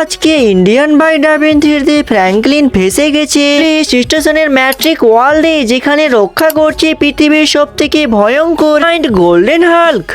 আজকে Indian by ডাবিন থ্রিতে Franklin ফেসে গেছে। স্টেশনের ম্যাট্রিক ওয়াল দিয়ে যেখানে রক্ষা করছে পৃথিবীর সব থেকে ভয়ঙ্কর গোল্ডেন হাল্ক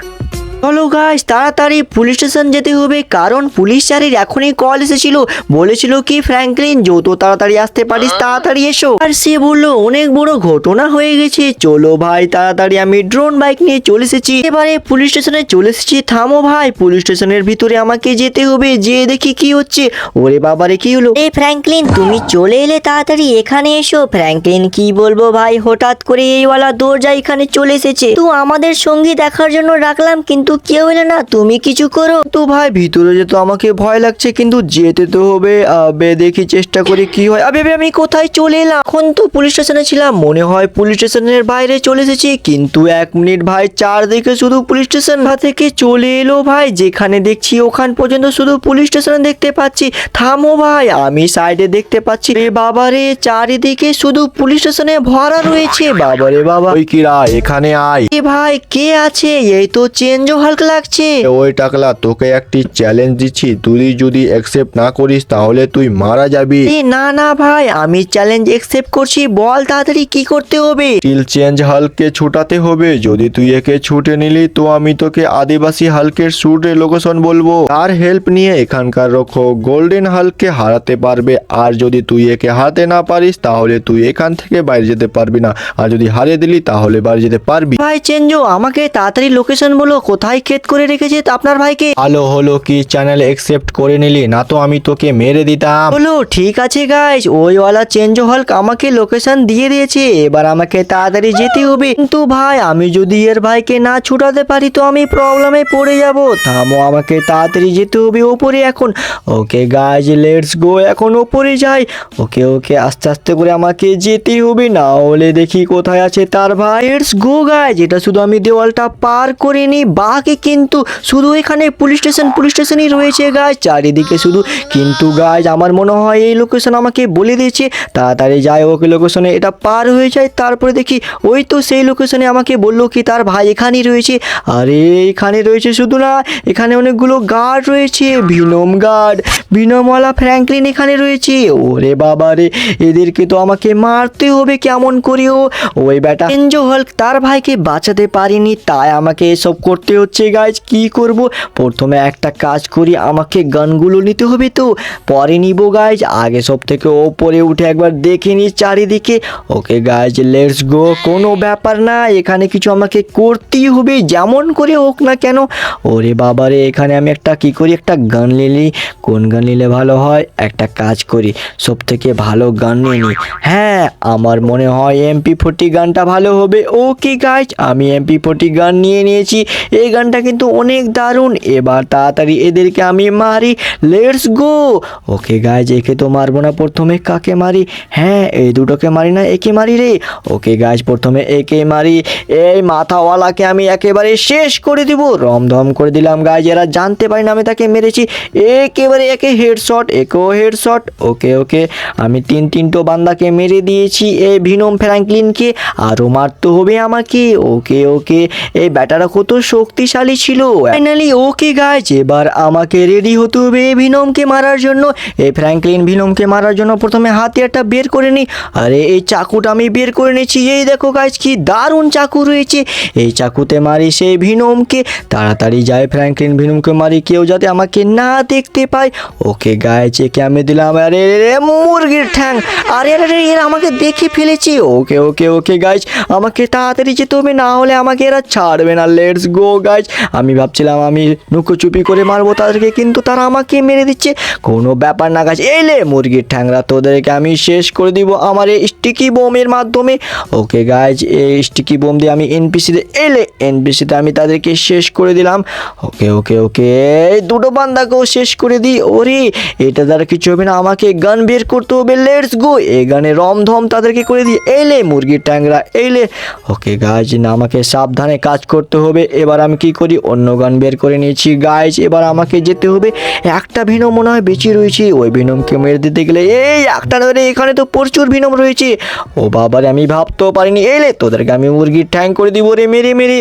চলো গাইস তাড়াতাড়ি পুলিশ স্টেশন যেতে হবে কারণ পুলিশ স্যারের এখনই কল এসেছিল। বলেছিল কি ফ্র্যাঙ্কলিন যত তাড়াতাড়ি আসতে পারিস তাড়াতাড়ি এসো। আর সে বলল অনেক বড় ঘটনা হয়ে গেছে। চলো ভাই তাড়াতাড়ি আমি ড্রোন বাইক নিয়ে চলে এসেছি। এবারে পুলিশ স্টেশনে চলে এসেছি। থামো ভাই পুলিশ স্টেশনের ভিতরে আমাকে যেতে হবে। যে দেখি কি হচ্ছে। ওরে বাবারে কি হলো? এই ফ্র্যাঙ্কলিন তুমি চলে এলে তাড়াতাড়ি এখানে এসো। ফ্র্যাঙ্কলিন কি বলব ভাই হঠাৎ করে এইওয়ালা দরজা এখানে চলে এসেছে। তো আমাদের সঙ্গী দেখার জন্য রাখলাম কিন্তু কেউ এলে না তুমি কিছু করো। তো ভাই ভিতরে যেতে আমাকে ভয় লাগছে কিন্তু যেতে তো হবে। আবে দেখি চেষ্টা করি কি হয়। আবে আমি কোথায় চলে এলাম? এখন তো পুলিশ স্টেশনে ছিলাম মনে হয় পুলিশ স্টেশনের বাইরে চলে এসেছি। কিন্তু এক মিনিট ভাই চারদিকে শুধু পুলিশ স্টেশন। থেকে চলে এলো ভাই? যেখানে দেখছি ওখান পর্যন্ত শুধু পুলিশ স্টেশন দেখতে পাচ্ছি। থামো ভাই আমি সাইডে দেখতে পাচ্ছি। রে বাবারে চারিদিকে শুধু পুলিশ স্টেশনে ভরা রয়েছে। বাবারে বাবা। ওই কিরা এখানে আয়। এ ভাই কে আছে? এই তো চেঞ্জও হালকা লাগছে। ওই টাকলা তোকে একটি চ্যালেঞ্জ দিচ্ছি। তুই যদি অ্যাকসেপ্ট না করিস তাহলে তুই মারা যাবি। এ না না ভাই আমি চ্যালেঞ্জ অ্যাকসেপ্ট করছি। বল তাড়াতাড়ি কি করতে হবে? স্টিল চেঞ্জ হালকে ছুটাতে হবে। যদি তুই একে ছুটে নিলি তো আমি তোকে আদিবাসী হালকের সুরের লোকেশন বলব। তার হেল্প নিয়ে এখানকার রক্ষক গোল্ডেন হালকে হারাতে পারবে। আর যদি তুই একে হারাতে না পারিস তাহলে তুই এখান থেকে বাইরে যেতে পারবি না। আর যদি হারিয়ে দিলি তাহলে বাইরে যেতে পারবি। ভাই চেঞ্জো আমাকে তাড়াতাড়ি লোকেশন বলো কোথায় ক্ষেত করে রেখেছে আপনার ভাইকে? ভালো হলো কি? চ্যানেল একসেপ্ট করে নিলি না তো আমি তোকে মেরে দিতাম। বলো ঠিক আছে গাইজ ওইওয়ালা চেঞ্জ হল্ক আমাকে লোকেশন দিয়ে দিয়েছে এবার আমাকে তাড়াতাড়ি যেতে হবে। কিন্তু ভাই আমি যদি এর ভাইকে না ছুটাতে পারি তো আমি প্রবলেমে পড়ে যাব। থামো আমাকে তাড়াতাড়ি যেতে হবে ওপরে এখন। ওকে গাইজ লেটস গো এখন ওপরে যাই। ওকে ওকে আস্তে আস্তে করে আমাকে যেতে হবে না হলে দেখি কোথায় আছে তার ভাই। লেটস গো গাইজ এটা শুধু আমি দেওয়ালটা পার করে নিই বাকি কিন্তু শুধু এখানে পুলিশ স্টেশন পুলিশ স্টেশনই রয়েছে গাছ চারিদিকে শুধু কিন্তু গাছ আমার মনে হয় এই লোকেশন আমাকে বলে দিয়েছে। তাড়াতাড়ি যায় ওকে লোকেশনে এটা পার হয়ে যায়। তারপরে দেখি, ওই তো সেই লোকেশনে আমাকে বলল কি, তার ভাই এখানেই রয়েছে। আরে, এখানে রয়েছে শুধু না, এখানে অনেকগুলো গার্ড রয়েছে ভিনম গার্ড ভিনমওয়ালা ফ্র্যাঙ্কলিন এখানে রয়েছে। ওরে বাবা রে এদেরকে তো আমাকে মারতে হবে কেমন করেও। ওই বেটা এনজো হল্ক তার ভাইকে বাঁচাতে পারিনি, তাই আমাকে এসব করতে হচ্ছে গাইজ কি করব? প্রথমে একটা কাজ করি, আমাকে গানগুলো নিতে হবে তো। পরে নিব গাইজ আগে সব থেকে ওপরে উঠে একবার দেখে নিই চারিদিকে। ওকে গাইজ লেটস গো কোনো ব্যাপার না, এখানে কিছু আমাকে করতেই হবে, যেমন করে হোক না কেন। ওরে বাবারে, এখানে আমি একটা কি করি, একটা গান নিলি কোন গান নিলে ভালো হয়, একটা কাজ করি সব থেকে ভালো গান নিয়ে নিই। হ্যাঁ আমার মনে হয় এমপি ফোর্টি গানটা ভালো হবে। ওকে গাইজ আমি এমপি ফোর্টি গান নিয়ে নিয়েছি। এই গানটা কিন্তু অনেক দারুণ। এবার তাড়াতাড়ি এদেরকে আমি মারি। লেটস গো ওকে গাইজ একে তো মারবো না। প্রথমে কাকে মারি? হ্যাঁ এই দুটোকে মারি না, একে মারি রে। ওকে গাইজ প্রথমে একে মারি। এই মাথাওয়ালাকে আমি একেবারে শেষ করে দিব। রমধম করে দিলাম গাইজ এরা জানতে পারি না আমি তাকে মেরেছি। একেবারে একে হেডশট, একেও হেডশট, ওকে ওকে। আমি তিন তিনটো বান্দাকে মেরে দিয়েছি এই ভিনম ফ্র্যাঙ্কলিনকে। আরও মারতে হবে আমাকে। ওকে ওকে। এই ব্যাটারা কত শক্তিশালী ছিল। ফাইনালি ওকে গাইজ এবার আমাকে রেডি হতে হবে এই ভিনমকে মারার জন্য। এই ফ্র্যাঙ্কলিন ভিনমকে মারার জন্য প্রথমে হাতিয়ারটা বের করে নিই আরে, এই চাকুটা আমি বের করে নিয়েছি। এই দেখো গাইজ কি দারুণ চাকু রয়েছে। এই চাকুতে মারি সেই ভিনমকে। তাড়াতাড়ি যায় ফ্র্যাঙ্কলিন ভিনমকে মারি। কেউ যাতে আমাকে না দেখতে পায়। ওকে গায়ে চেকে আমি দিলাম, আরে রে মুরগির ঠ্যাং। আরে আরে এরা আমাকে দেখে ফেলেছে। ওকে ওকে ওকে গাইজ আমাকে তাড়াতাড়ি যেতে হবে, না হলে আমাকে এরা ছাড়বে না। লেটস গো গাইজ আমি ভাবছিলাম আমি নুকোচুপি করে মারবো তাদেরকে, কিন্তু তারা আমাকে মেরে দিচ্ছে। কোনো ব্যাপার না গাছ এলে মুরগির ঠ্যাংরা তোদেরকে আমি শেষ করে দিব আমার এই স্টিকি বোমের মাধ্যমে। ওকে গাইজ এই স্টিকি বোম দিয়ে আমি এনপিসিতে এলে এনপিসিতে আমি তাদেরকে শেষ করে দিলাম। ওকে ওকে ওকে দুটো বান্দাকেও শেষ করে দিই। ওরে এটা দ্বারা কিছু হবে না। আমাকে গান বের করতে হবে। লেটস গো এই গানে রমধম তাদেরকে করে দিই। এলে মুরগির ট্যাংরা এলে ওকে গাইজ না, আমাকে সাবধানে কাজ করতে হবে। এবার আমি কি করি? অন্য গান বের করে নিয়েছি। গাইজ এবার আমাকে যেতে হবে। একটা ভিনম মনে হয় বেঁচে রয়েছে। ওই ভিনমকে মেরে দিতে গেলে এই একটা ধরে এখানে তো প্রচুর ভিনম রয়েছে। ও বাবারে, আমি ভাবতেও পারিনি। এলে তোদেরকে আমি মুরগির ঠ্যাং করে দিব রে, মেরে মেরে।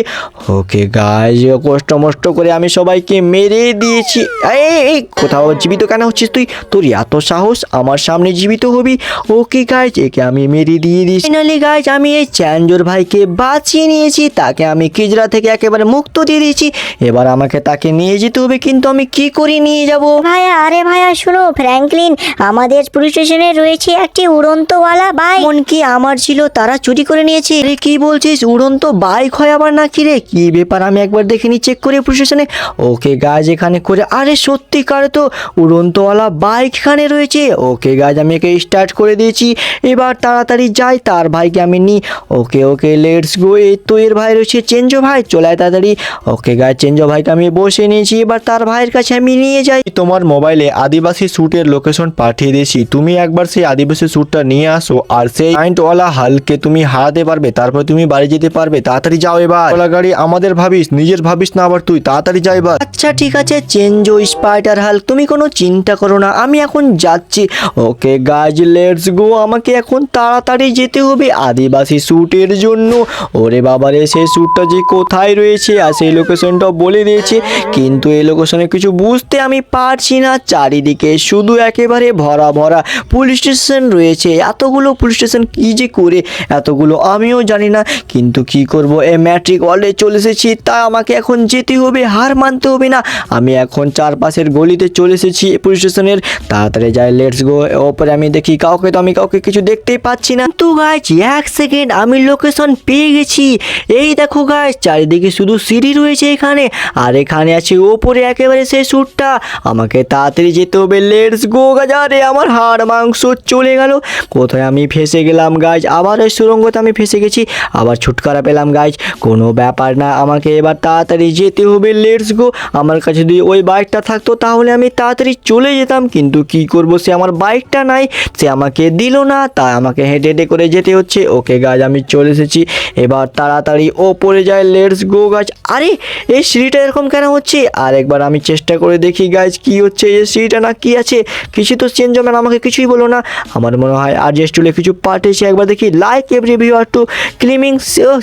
ওকে গাইজ কষ্ট মষ্ট করে আমি সবাইকে মেরে দিয়েছি। এই, কোথাও জীবিত জীবিত কেন হচ্ছিস তুই? তোর এত সাহস আমার সামনে জীবিত হবি। ওকে গাইজ একে আমি মেরে দিয়ে দিই ফাইনালি গাইজ আমি এই চ্যাঞ্জোর ভাইকে বাঁচিয়ে নিয়েছি। তাকে আমি কিজরা থেকে একেবারে মুক্ত দিয়ে দিয়েছি। এবার আমাকে তাকে নিয়ে যেতে হবে কিন্তু আমি কি করে নিয়ে যাব? ভাইয়া আরে ভাইয়া শুনো ফ্র্যাঙ্কলিন আমাদের পুলিশ স্টেশনে রয়েছে একটি উড়ন্তওয়ালা বাইক কি আমার ছিল তারা চুরি করে নিয়েছে। রে কি বলছিস? উড়ন্ত বাইক হয় আবার নাকি রে? কি ব্যাপার? আমি একবার দেখে নি চেক করে প্রশাসনে ওকে গাছ এখানে করে। আরে সত্যিকার তো উড়ন্তওয়ালা বাইক এখানে রয়েছে। ওকে গাছ আমি একে স্টার্ট করে দিয়েছি। এবার তাড়াতাড়ি যাই, তার ভাইকে আমি নিই। ওকে ওকে লেটস গো এই তো এর ভাই রয়েছে চেঞ্জো ভাই, চলে তাড়াতাড়ি। ওকে গাছ চেঞ্জো ভাইকে আমি বসে নিয়েছি। এবার তার ভাইয়ের কাছে আমি নিয়ে যাই। তোমার মোবাইলে আদিবাসী স্যুটের লোকেশন পাঠিয়ে দিয়েছি। তুমি একবার সেই আদিবাসী স্যুটটা নিয়ে আসো, আর সেই পয়েন্টওয়ালা হালকে তুমি হারাতে পারবে। তারপর তুমি বাড়ি যেতে পারবে। তাড়াতাড়ি যাও এবার। ওলা গাড়ি আমাদের ভাবিস, নিজের ভাবিস না আবার তুই। তাড়াতাড়ি যা এবার। আচ্ছা ঠিক আছে। চেঞ্জো স্পাইটার হাল তুমি কোনো চিন্তা করো না, আমি এখন যাচ্ছি। ওকে গাইজ লেটস গো আমাকে এখন তাড়াতাড়ি যেতে হবে আদিবাসী স্যুটের জন্য। ওরে বাবারে সেই স্যুটটা যে কোথায় রয়েছে? আর সেই লোকেশনটাও বলে দিয়েছে। কিন্তু এই লোকেশনে কিছু বুঝতে আমি পারছি না। চারিদিকে শুধু একেবারে ভরা ভরা পুলিশ স্টেশন রয়েছে। এতগুলো পুলিশ স্টেশন কী যে করে? এতগুলো আমিও জানি না। কিন্তু কি করব? এ ম্যাট্রিক ওয়ার্ল্ডে চলে এসেছি। তা আমাকে এখন যেতে হবে, হার মানতে হবে না। আমি এখন চারপাশের গলিতে চলে এসেছি। পুলিশ স্টেশনের তাড়াতাড়ি যাই লেটস গো ওপরে আমি দেখি, কাউকে তো আমি কাউকে কিছু দেখতেই পাচ্ছি না। তো গাছ এক সেকেন্ড আমি লোকেশন পেয়ে গেছি। এই দেখো গাছ চারিদিকে শুধু সিঁড়ি রয়েছে এখানে। আর এখানে আছে ওপরে একেবারে সেই স্যুটটা আমাকে তাড়াতাড়ি যেতে হবে লেটস গো গাজারে আমার হাড় মাংস চলে গেল। কোথায় আমি ফেসে গেলাম গাছ আবার ওই সুরঙ্গতে আমি ফেসে গেছি। আবার ছুটকারা পেলাম গাছ কোনো ব্যাপার না, আমাকে এবার তাড়াতাড়ি যেতে হবে লেটস গো আমার কাছে যদি ওই বাইকটা থাকতো, তাহলে আমি তাড়াতাড়ি চলে যেতাম, কিন্তু কি করব? সে আমার বাইকটা নাই, সে আমাকে দিল না, তাই আমাকে হেঁটে হেঁটে করে যেতে হচ্ছে। ওকে গাছ আমি চলে এসেছি। এবার তাড়াতাড়ি ওপরে যায় লেটস গো গাছ আরে, এই সিঁড়িটা এরকম কেন হচ্ছে? আর একবার আমি চেষ্টা করে দেখি গাছ কি হচ্ছে? এই সিঁড়িটা না কি আছে? কিছু তো চেঞ্জ হবে না, আমাকে কিছুই বলো না। আমার মনে হয় আর যে স্টুলে কিছু পার্ট এসে একবার দেখি লাইক এভরি আর টু ক্লিমিং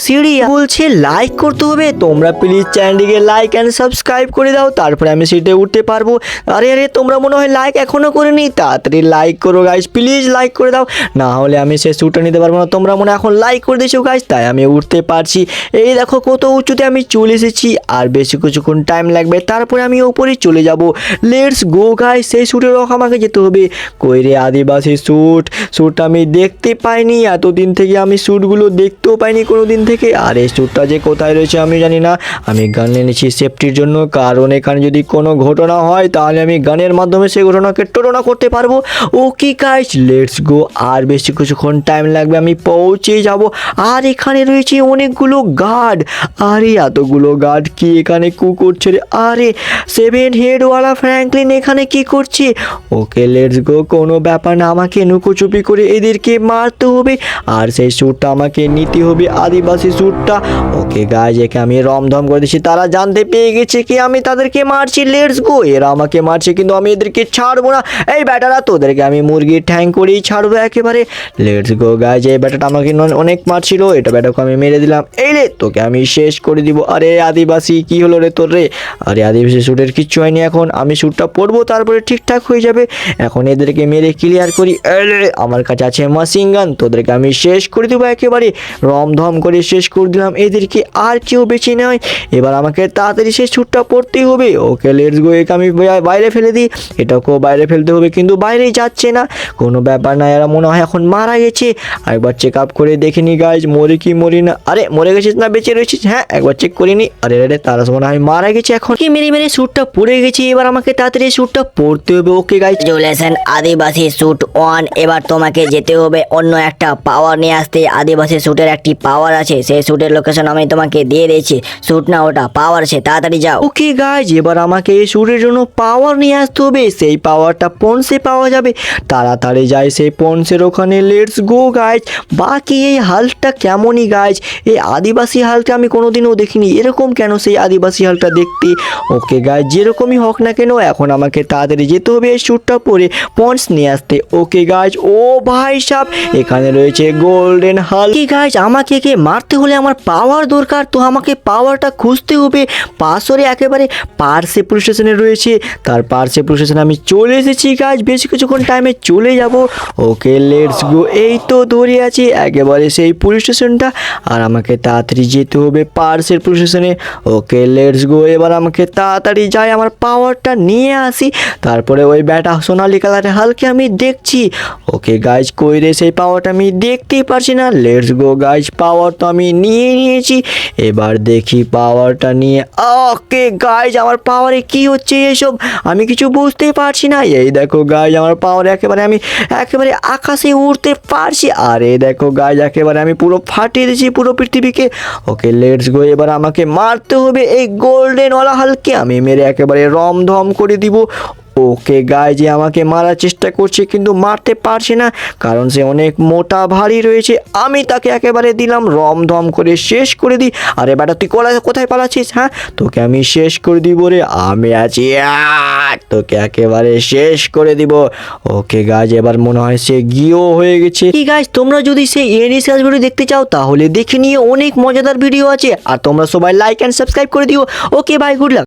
সিঁড়ি। বলছে লাইক করতে হবে। তোমরা প্লিজ চ্যানেলটিকে লাইক অ্যান্ড সাবস্ক্রাইব করে দাও, তারপরে আমি সিটে উঠতে পারব। আরে আরে তোমরা মনে হয় লাইক এখনও করিনি, তাড়াতাড়ি লাইক করো গাইজ প্লিজ লাইক করে দাও। না হলে আমি সে শ্যুটটা নিতে পারব না, তোমরা মনে এখন লাইক করে দিয়েছ গাইজ তাই আমি উঠতে পারছি। এই দেখো কত উঁচুতে আমি চলে এসেছি, আর বেশি কিছুক্ষণ টাইম লাগবে, তারপরে আমি ওপরে চলে যাব। লেটস গো গাইজ সেই শ্যুটের রক আমাকে যেতে হবে। কই রে আদিবাসী শ্যুট শ্যুটটা আমি দেখতে পাইনি, এতদিন থেকে আমি শ্যুটগুলো দেখতেও পাইনি কোনো দিন থেকে। আর এই শ্যুটটা যে কোথায় রয়েছে আমি জানি না। আমি গান এনেছি সেফটির জন্য, কারণ এখানে যদি কোনো ঘটনা হয়, তাহলে আমি গানের মাধ্যমে সেই ঘটনাকে টোটনা করতে পারব। ওকে গাইস লেটস গো আর বেশি কিছুক্ষণ টাইম লাগবে, আমি পৌঁছে যাব। আর এখানে রয়েছে অনেকগুলো গার্ড আরে, এতগুলো গার্ড কি এখানে কু করছে রে? আরে সেভেন হেডওয়ালা ফ্র্যাঙ্কলিন এখানে কি করছে? ওকে লেটস গো কোনো ব্যাপার না, আমাকে নুকোচুপি করে এদেরকে মারতে হবে। আর সেই স্যুটটা আমাকে নিতে হবে, আদিবাসী স্যুটটা ওকে গাইজ একে আমি রমধম করে দিচ্ছি। তারা জানতে পেয়ে গেছে কি আমি তাদেরকে মারছি? লেটস গো এরা আমাকে মারছে, কিন্তু আমি এদেরকে ছাড়বো না। এই ব্যাটারা তোদেরকে আমি মুরগির ঠ্যাং করেই ছাড়বো একেবারে। লেটস গো গাইজ এই ব্যাটাটা আমাকে অনেক মারছিল। এটা ব্যাটাকে আমি মেরে দিলাম। এই রে, তোকে আমি শেষ করে দিব। আরে আদিবাসী, কি হলো রে তোর রে? আরে আদিবাসী স্যুটের কিচ্ছু হয়নি এখন। আমি স্যুটটা পরবো, তারপরে ঠিকঠাক হয়ে যাবে। এখন এদেরকে মেরে ক্লিয়ার করি। আমার কাছে আছে মাসিং গান তোদেরকে আমি শেষ করে দেবো একেবারে। রমধম করে শেষ করে দিলাম। এদেরকে আর কেউ বেঁচে নয়। এবার আমাকে তাড়াতাড়ি সেই ছুটটা পড়তেই হবে। ওকে লেটস গো একে আমি বাইরে ফেলে দিই। এটাকেও বাইরে ফেলতে হবে কিন্তু বাইরেই যাচ্ছে না। কোনো ব্যাপার না এরা মনে হয় এখন মারা গেছে। একবার চেক আপ করে দেখে নি গাইজ মরে কি মরি না। আরে মরে গেছিস না বেঁচে রয়েছিস? হ্যাঁ একবার চেক করে নি। আরে আরে তারা মনে হয় মারা গেছে এখন। কি মেরে মেরে স্যুটটা পড়ে গেছে এবার আমাকে তাড়াতাড়ি স্যুটটা পড়তে হবে ওকে গাইজ চলেছেন আদিবাসী স্যুট ওয়ান এবার তোমাকে যেতে হবে অন্য একটা পাওয়ার নিয়ে আসতে। আদিবাসী স্যুটের একটি পাওয়ার আছে সেই স্যুটের লোকেশন আমি তোমাকে দিয়ে দিয়েছি। স্যুট না ওটা পাওয়ার আছে তাড়াতাড়ি যাও। ওকে গাইজ এবার আমাকে এই সুরের জন্য পাওয়ার নিয়ে আসতে হবে সেই পাওয়ারটা পন্সে পাওয়া যাবে। তাড়াতাড়ি যাই সেই পন্সের ওখানে। লেটস গো গাইজ বাকি এই হালটা কেমনই গাইজ এই আদিবাসী হালটা আমি কোনোদিনও দেখিনি। এরকম কেন সেই আদিবাসী হালটা দেখতে? ওকে গাইজ যেরকমই হোক না কেন, এখন আমাকে তাড়াতাড়ি যেতে হবে এই শ্যুটটা পরে। পন্স নিয়ে আসতে। ওকে গাইজ ও ভাই সাহ এখানে রয়েছে গোল্ডেন হাল কি গাইজ আমাকে কে মারতে হলে আমার পাওয়ার দরকার, তো আমাকে পাওয়ারটা খুঁজতে হবে। পাশরে একেবারে পার্সে পুলিশ স্টেশনে রয়েছে। তার পার্সে পার্সের প্রসেশন আমি চলে এসেছি গাছ বেশ কিছুক্ষণ টাইমে চলে যাব। ওকে লেটস গো এই তো ধরে আছি, একেবারে সেই পুলিশ স্টেশনটা। আর আমাকে তাড়াতাড়ি যেতে হবে পার্সের প্রসেশনে ওকে লেটস গো এবার আমাকে তাড়াতাড়ি যাই, আমার পাওয়ারটা নিয়ে আসি। তারপরে ওই ব্যাটা সোনালি কালারের হালকে আমি দেখছি। ওকে গাইজ কই রে? সেই পাওয়ারটা আমি দেখতেই পারছি না। লেটস গো গাইজ পাওয়ার তো আমি নিয়ে নিয়েছি। এবার দেখি পাওয়ারটা নিয়ে। ওকে গাইজ আমার পাওয়ারে কি হচ্ছে এসব? আমি কিছু বুঝতেই পারছি না। এই দেখো গাইজ আমার পাওয়ার একেবারে আমি, একেবারে আকাশে উড়তে পারছি। আর এই দেখো গাইজ একেবারে আমি পুরো ফাটিয়ে দিয়েছি পুরো পৃথিবীকে। ওকে লেটস গো এবার আমাকে মারতে হবে এই গোল্ডেন ওলা হালকে আমি মেরে একেবারে রমধম করে দিব। ওকে গায়ে যে আমাকে মারার চেষ্টা করছে কিন্তু মারতে পারছে না, কারণ সে অনেক মোটা ভারী রয়েছে। আমি তাকে একেবারে দিলাম, রমধম করে শেষ করে দিই। আরে বেটা, তুই কোথায় পালাচ্ছিস হ্যাঁ? তোকে আমি শেষ করে দিব রে, আমি আছি! তোকে একেবারে শেষ করে দিব। ওকে গাছ, এবার মনে হয় সে গিয়েও হয়ে গেছে। কি গাছ, তোমরা যদি সেই এনিস ভিডিও দেখতে চাও, তাহলে দেখে নিয়ে অনেক মজাদার ভিডিও আছে। আর তোমরা সবাই লাইক অ্যান্ড সাবস্ক্রাইব করে দিও। Okay bye good luck